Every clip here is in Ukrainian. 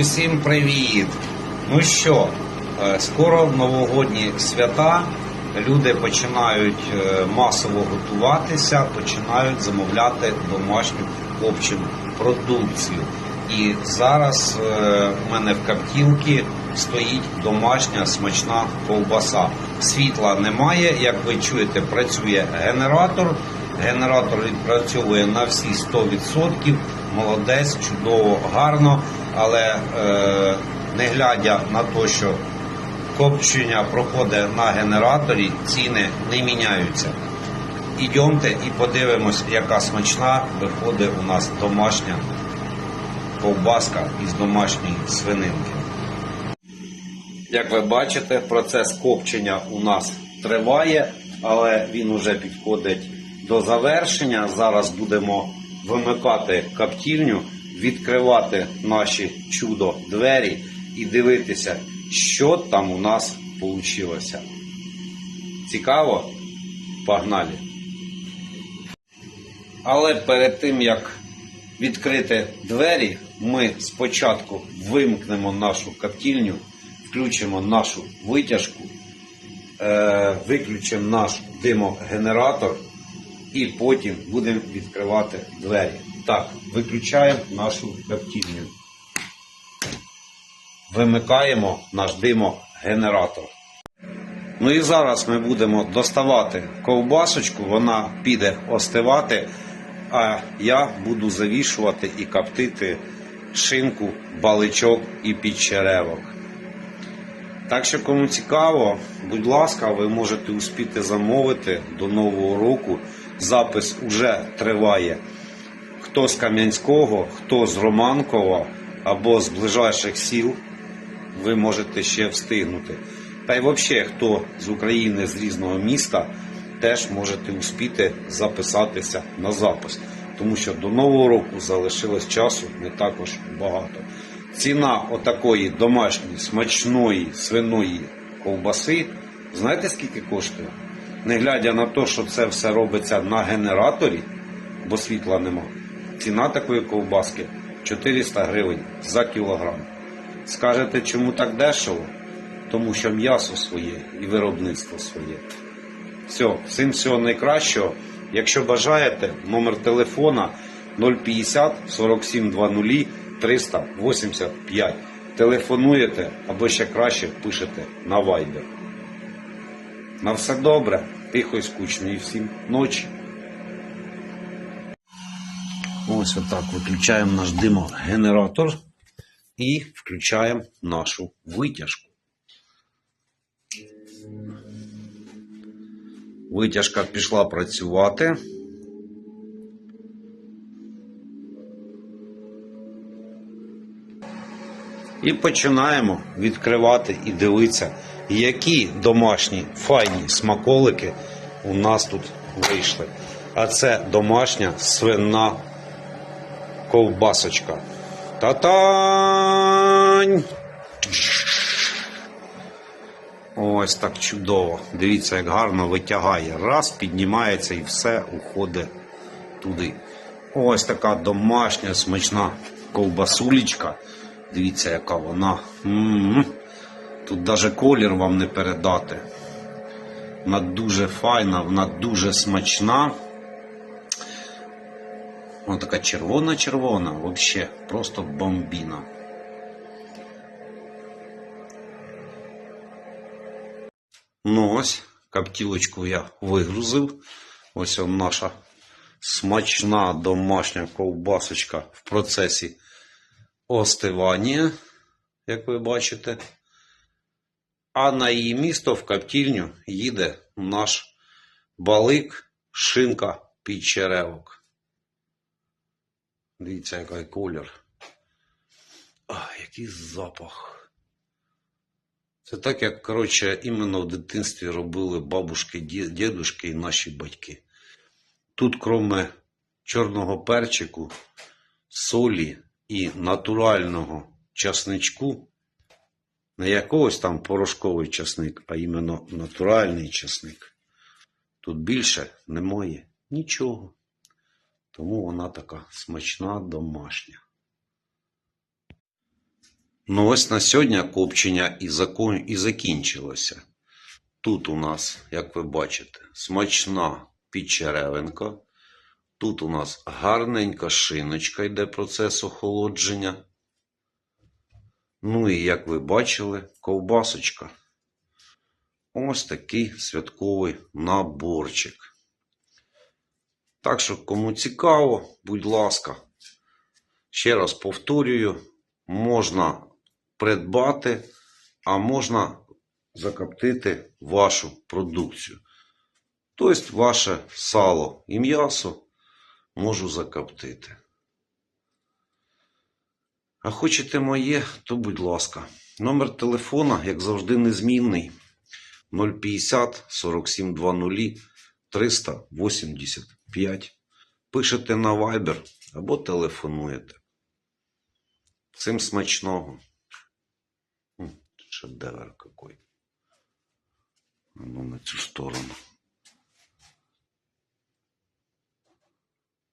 Усім привіт! Ну що, е, скоро новогодні свята. Люди починають е, масово готуватися, починають замовляти домашню копчену продукцію. І зараз е, в мене в каптівці стоїть домашня смачна ковбаса. Світла немає, як ви чуєте, працює генератор. Генератор відпрацьовує на всі 100%. Молодець, чудово, гарно, але е, не глядя на те, що копчення проходить на генераторі, ціни не міняються. Ідемте і подивимось, яка смачна виходить у нас домашня ковбаска із домашньої свининки. Як ви бачите, процес копчення у нас триває, але він уже підходить до завершення. Зараз будемо вимикати каптільню, відкривати наші чудо двері і дивитися, що там у нас вийшло. Цікаво? Погнали! Але перед тим як відкрити двері, ми спочатку вимкнемо нашу коптільню, включимо нашу витяжку, е, виключимо наш димогенератор і потім будемо відкривати двері. Так, виключаємо нашу коптільню. Вимикаємо наш димогенератор. Ну і зараз ми будемо доставати ковбасочку, вона піде остивати, а я буду завішувати і коптити шинку, баличок і підчеревок. Так що, кому цікаво, будь ласка, ви можете успіти замовити до Нового року. Запис уже триває. Хто з Кам'янського, хто з Романкова або з ближайших сіл, ви можете ще встигнути. Та й взагалі, хто з України з різного міста, теж можете успіти записатися на запис, тому що до нового року залишилось часу не також багато. Ціна отакої домашньої смачної свиної ковбаси, знаєте скільки коштує? Не глядя на те, що це все робиться на генераторі, бо світла нема. Ціна такої ковбаски 400 гривень за кілограм. Скажете, чому так дешево? Тому що м'ясо своє і виробництво своє. Все, всім всього найкращого. Якщо бажаєте, номер телефона 050 47 00 385. Телефонуєте або ще краще пишете на Viber. На все добре, тихо і скучно і всім ночі. Ось отак виключаємо наш димогенератор і включаємо нашу витяжку. Витяжка пішла працювати. І починаємо відкривати і дивитися, які домашні файні смаколики у нас тут вийшли. А це домашня свинна ковбасочка. Та-тань! Ось так чудово. Дивіться, як гарно витягає. Раз, піднімається і все уходить туди. Ось така домашня смачна ковбасулечка. Дивіться, яка вона. М-м-м. Тут навіть колір вам не передати. Вона дуже файна, вона дуже смачна. Вона така червона-червона, взагалі, просто бомбіна. Ну ось, коптілочку я вигрузив. Ось он наша смачна домашня ковбасочка в процесі остивання, як ви бачите. А на її місто в коптільню їде наш балик, шинка під черевок. Дивіться, який колір. А, який запах. Це так, як, коротше, іменно в дитинстві робили бабушки, ді- дідушки і наші батьки. Тут, кроме чорного перчику, солі і натурального часничку, не якогось там порошковий часник, а іменно натуральний часник. Тут більше немає нічого. Тому вона така смачна домашня. Ну ось на сьогодні копчення і, закон... і закінчилося. Тут у нас, як ви бачите, смачна підчеревинка. Тут у нас гарненька шиночка йде процес охолодження. Ну і як ви бачили, ковбасочка. Ось такий святковий наборчик. Так що, кому цікаво, будь ласка, ще раз повторюю, можна придбати, а можна закоптити вашу продукцію. Тобто ваше сало і м'ясо можу закоптити. А хочете моє, то будь ласка. Номер телефона, як завжди, незмінний. 050 4720 385. Пишете на Viber або телефонуєте. Всім смачного. Шедевр какой. Ну, на цю сторону.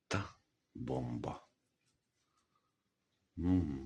Та бомба. Mm.